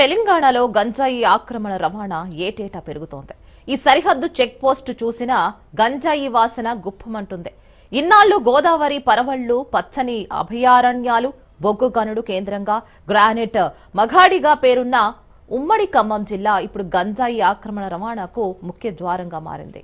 తెలంగాణలో గంజాయి ఆక్రమణ రవాణా ఏటేటా పెరుగుతోంది. ఈ సరిహద్దు చెక్ పోస్టు చూసినా గంజాయి వాసన గుప్పమంటుంది. ఇన్నాళ్ళు గోదావరి పరవళ్ళు పచ్చని అభయారణ్యాలు బొగ్గు గనుడు కేంద్రంగా గ్రానైట్ మఘాడిగా పేరున్న ఉమ్మడి ఖమ్మం జిల్లా ఇప్పుడు గంజాయి ఆక్రమణ రవాణాకు ముఖ్య ద్వారంగా మారింది.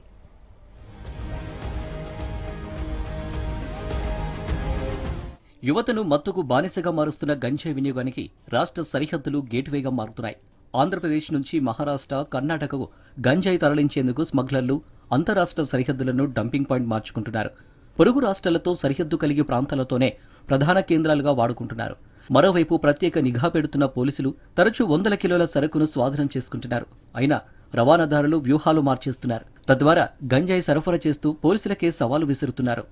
యువతను మత్తుకు బానిసగా మారుస్తున్న గంజాయి వినియోగానికి రాష్ట్ర సరిహద్దులు గేట్వేగా మారుతున్నాయి. ఆంధ్రప్రదేశ్ నుంచి మహారాష్ట్ర కర్ణాటకకు గంజాయి తరలించేందుకు స్మగ్లర్లు అంతరాష్ట్ర సరిహద్దులను డంపింగ్ పాయింట్ మార్చుకుంటున్నారు. పొరుగు రాష్ట్రాలతో సరిహద్దు కలిగే ప్రాంతాలతోనే ప్రధాన కేంద్రాలుగా వాడుకుంటున్నారు. మరోవైపు ప్రత్యేక నిఘా పెడుతున్న పోలీసులు తరచూ వందల కిలోల సరుకును స్వాధీనం చేసుకుంటున్నారు. అయినా రవాణాదారులు వ్యూహాలు మార్చేస్తున్నారు. తద్వారా గంజాయి సరఫరా చేస్తూ పోలీసులకే సవాలు విసురుతున్నారు.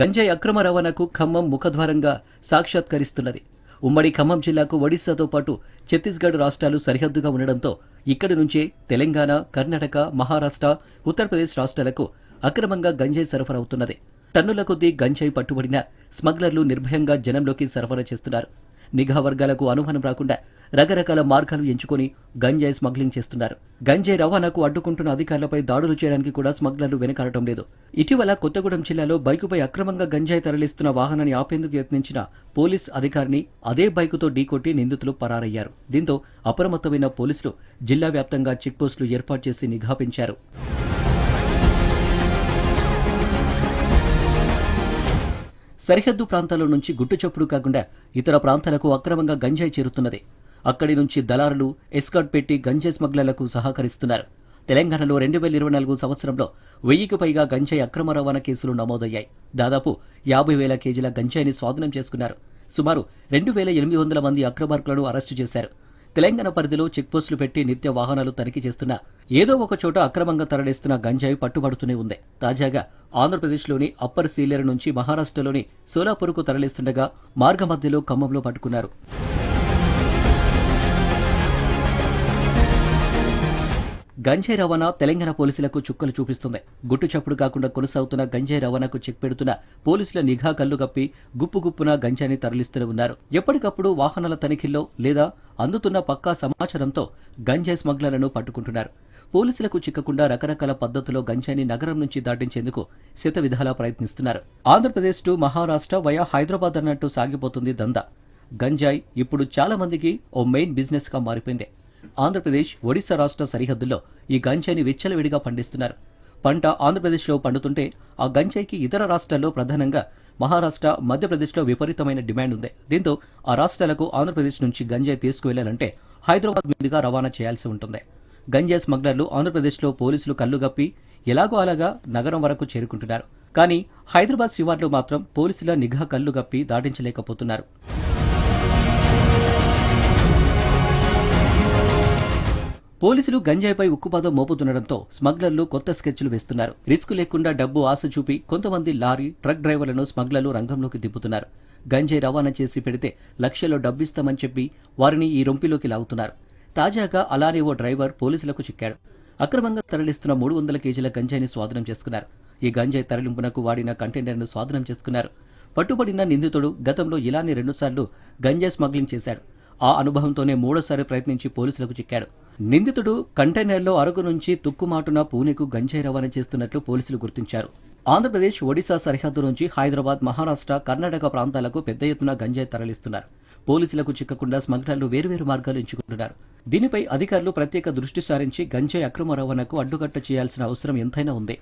గంజాయి అక్రమ రవాణాకు ఖమ్మం ముఖద్వారంగా సాక్షాత్కరిస్తున్నది. ఉమ్మడి ఖమ్మం జిల్లాకు ఒడిశాతో పాటు ఛత్తీస్గఢ్ రాష్ట్రాలు సరిహద్దుగా ఉండడంతో ఇక్కడి నుంచే తెలంగాణ కర్ణాటక మహారాష్ట్ర ఉత్తరప్రదేశ్ రాష్ట్రాలకు అక్రమంగా గంజాయి సరఫరా అవుతున్నది. టన్నుల కొద్దీ గంజాయి పట్టుబడిన స్మగ్లర్లు నిర్భయంగా జనంలోకి సరఫరా చేస్తున్నారు. నిఘా వర్గాలకు అనుమానం రాకుండా రకరకాల మార్గాలు ఎంచుకొని గంజాయి స్మగ్లింగ్ చేస్తున్నారు. గంజాయి రవాణాకు అడ్డుకుంటున్న అధికారులపై దాడులు చేయడానికి కూడా స్మగ్లర్లు వెనకాడటం లేదు. ఇటీవల కొత్తగూడెం జిల్లాలో బైకుపై అక్రమంగా గంజాయి తరలిస్తున్న వాహనాన్ని ఆపేందుకు యత్నించిన పోలీస్ అధికారిని అదే బైకుతో ఢీకొట్టి నిందితులు పరారయ్యారు. దీంతో అప్రమత్తమైన పోలీసులు జిల్లా వ్యాప్తంగా చెక్పోస్టులు ఏర్పాటు చేసి నిఘా పెంచారు. సరిహద్దు ప్రాంతాల నుంచి గుట్టుచప్పుడు కాకుండా ఇతర ప్రాంతాలకు అక్రమంగా గంజాయి చేరుతున్నది. అక్కడి నుంచి దళారులు ఎస్కాట్ పెట్టి గంజాయి స్మగ్లర్లకు సహకరిస్తున్నారు. తెలంగాణలో రెండు వేల ఇరవై నాలుగు సంవత్సరంలో వెయ్యికి పైగా గంజాయి అక్రమ రవాణా కేసులు నమోదయ్యాయి. దాదాపు యాభై వేల కేజీల గంజాయిని స్వాధీనం చేసుకున్నారు. సుమారు రెండు వేల ఎనిమిది వందల మంది అక్రమార్కులను అరెస్టు చేశారు. తెలంగాణ పరిధిలో చెక్పోస్టులు పెట్టి నిత్య వాహనాలు తనిఖీ చేస్తున్న ఏదో ఒక చోట అక్రమంగా తరలిస్తున్న గంజాయి పట్టుబడుతూనే ఉంది. తాజాగా ఆంధ్రప్రదేశ్లోని అప్పర్ సీలేరు నుంచి మహారాష్ట్రలోని సోలాపూర్కు తరలిస్తుండగా మార్గమధ్యలో ఖమ్మంలో పట్టుకున్నారు. గంజాయి రవాణా తెలంగాణ పోలీసులకు చుక్కలు చూపిస్తుంది. గుట్టు చప్పుడు కాకుండా కొనసాగుతున్న గంజాయి రవాణాకు చెక్ పెడుతున్న పోలీసుల నిఘా కళ్ళు కప్పి గుప్పు గుప్పున గంజాయిని తరలిస్తూనే ఉన్నారు. ఎప్పటికప్పుడు వాహనాల తనిఖీల్లో లేదా అందుతున్న పక్కా సమాచారంతో గంజాయి స్మగ్లర్లను పట్టుకుంటున్నారు. పోలీసులకు చిక్కకుండా రకరకాల పద్ధతిలో గంజాయిని నగరం నుంచి దాటించేందుకు శతవిధాలా ప్రయత్నిస్తున్నారు. ఆంధ్రప్రదేశ్ టు మహారాష్ట్ర వయా హైదరాబాద్ అన్నట్టు సాగిపోతుంది దందా. గంజాయి ఇప్పుడు చాలా మందికి ఓ మెయిన్ బిజినెస్గా మారిపోయింది. ఆంధ్రప్రదేశ్ ఒడిశా రాష్ట్ర సరిహద్దుల్లో ఈ గంజాయిని విచ్చలవిడిగా పండిస్తున్నారు. పంట ఆంధ్రప్రదేశ్లో పండుతుంటే ఆ గంజాయికి ఇతర రాష్ట్రాల్లో ప్రధానంగా మహారాష్ట్ర మధ్యప్రదేశ్లో విపరీతమైన డిమాండ్ ఉంది. దీంతో ఆ రాష్ట్రాలకు ఆంధ్రప్రదేశ్ నుంచి గంజాయి తీసుకువెళ్ళాలంటే హైదరాబాద్ మీదుగా రవాణా చేయాల్సి ఉంటుంది. గంజాయి స్మగ్లర్లు ఆంధ్రప్రదేశ్లో పోలీసులు కళ్ళుగప్పి ఎలాగో అలాగా నగరం వరకు చేరుకుంటున్నారు. కానీ హైదరాబాద్ శివార్లు మాత్రం పోలీసుల నిఘా కళ్ళుగప్పి దాటించలేకపోతున్నారు. పోలీసులు గంజాయిపై ఉక్కుపాదం మోపుతుండటంతో స్మగ్లర్లు కొత్త స్కెచ్లు వేస్తున్నారు. రిస్క్ లేకుండా డబ్బు ఆశ చూపి కొంతమంది లారీ ట్రక్ డ్రైవర్లను స్మగ్లర్లు రంగంలోకి దింపుతున్నారు. గంజాయి రవాణా చేసి పెడితే లక్షల్లో డబ్బిస్తామని చెప్పి వారిని ఈ రొంపిలోకి లాగుతున్నారు. తాజాగా అలానే ఓ డ్రైవర్ పోలీసులకు చిక్కాడు. అక్రమంగా తరలిస్తున్న మూడు వందల కేజీల గంజాయిని స్వాధీనం చేసుకున్నారు. ఈ గంజాయి తరలింపునకు వాడిన కంటైనర్ను స్వాధీనం చేసుకున్నారు. పట్టుబడిన నిందితుడు గతంలో ఇలానే రెండుసార్లు గంజాయి స్మగ్లింగ్ చేశాడు. ఆ అనుభవంతోనే మూడోసారి ప్రయత్నించి పోలీసులకు చిక్కాడు. నిందితుడు కంటైనర్లో అరకు నుంచి తుక్కుమాటున పూణెకు గంజాయి రవాణా చేస్తున్నట్లు పోలీసులు గుర్తించారు. ఆంధ్రప్రదేశ్ ఒడిశా సరిహద్దు నుంచి హైదరాబాద్ మహారాష్ట్ర కర్ణాటక ప్రాంతాలకు పెద్ద ఎత్తున గంజాయి తరలిస్తున్నారు. పోలీసులకు చిక్కకుండా స్మగ్లర్లు వేర్వేరు మార్గాలు ఎంచుకుంటున్నారు. దీనిపై అధికారులు ప్రత్యేక దృష్టి సారించి గంజాయి అక్రమ రవాణాకు అడ్డుకట్ట చేయాల్సిన అవసరం ఎంతైనా ఉంది.